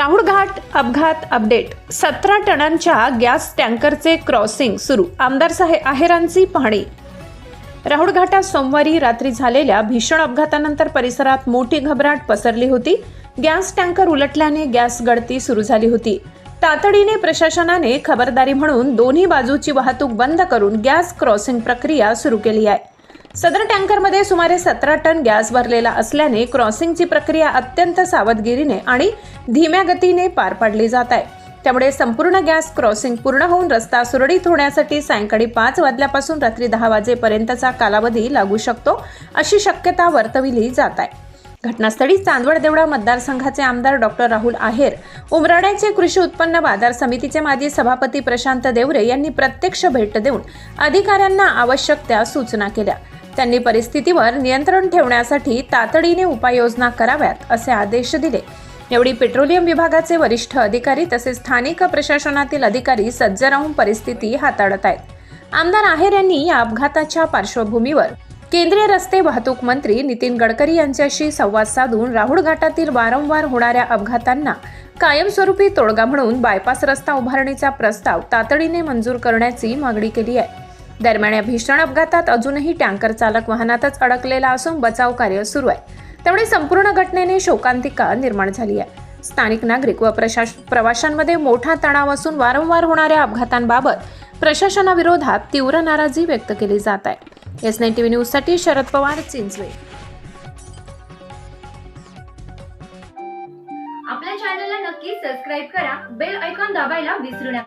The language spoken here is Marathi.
राहुळ घाट अपघात अपडेट. सतरा टनांच्या गॅस टँकरचे क्रॉसिंग सुरू. आमदार साहेब आहेरांची पाहणी. राहुळ घाटात सोमवारी रात्री झालेल्या भीषण अपघातानंतर परिसरात मोठी घबराट पसरली होती. गॅस टँकर उलटल्याने गॅस गळती सुरू झाली होती. तातडीने प्रशासनाने खबरदारी म्हणून दोन्ही बाजूची वाहतूक बंद करून गॅस क्रॉसिंग प्रक्रिया सुरू केली आहे. सदर टँकरमध्ये सुमारे सतरा टन गॅस भरलेला असल्याने क्रॉसिंगची प्रक्रिया अत्यंत सावधगिरीने आणि धीम्या गतीने पार पाडली जात आहे. त्यामुळे संपूर्ण गॅस क्रॉसिंग पूर्ण होऊन रस्ता सुरळीत होण्यासाठी सायंकाळी पाच वाजल्यापासून रात्री दहा वाजेपर्यंतचा कालावधी लागू शकतो अशी शक्यता वर्तविली जात आहे. घटनास्थळी चांदवड देवळा मतदारसंघाचे आमदार डॉक्टर राहुल आहेर उमराड्याचे कृषी उत्पन्न बाजार समितीचे माजी सभापती प्रशांत देवरे यांनी प्रत्यक्ष भेट देऊन अधिकाऱ्यांना आवश्यक त्या सूचना केल्या. त्यांनी परिस्थितीवर नियंत्रण ठेवण्यासाठी तातडीने उपाययोजना कराव्यात असे आदेश दिले. एवढी पेट्रोलियम विभागाचे वरिष्ठ अधिकारी तसेच स्थानिक प्रशासनातील अधिकारी सज्ज राहून परिस्थिती हाताळत आहेत. आमदार आहेर यांनी या अपघाताच्या पार्श्वभूमीवर केंद्रीय रस्ते वाहतूक मंत्री नितीन गडकरी यांच्याशी संवाद साधून राहुल घाटातील वारंवार होणाऱ्या अपघातांना कायमस्वरूपी तोडगा म्हणून बायपास रस्ता उभारणीचा प्रस्ताव तातडीने मंजूर करण्याची मागणी केली आहे. दरम्यान या भीषण अपघातात अजूनही टँकर चालक वाहनातच अडकलेला असून बचाव कार्य सुरू आहे. त्यामुळे संपूर्ण घटनेने शोकांतिका निर्माण झाली आहे. स्थानिक नागरिक व प्रशास प्रवाशांमध्ये मोठा तणाव असून वारंवार होणाऱ्या अपघातांबाबत प्रशासनाविरोधात तीव्र नाराजी व्यक्त केली जात आहे. एस नाईन टीव्ही न्यूजसाठी शरद पवार चिंचवे. आपल्या चॅनलला नक्की सबस्क्राईब करा. बेल ऐकॉन दाबायला विसरू नका.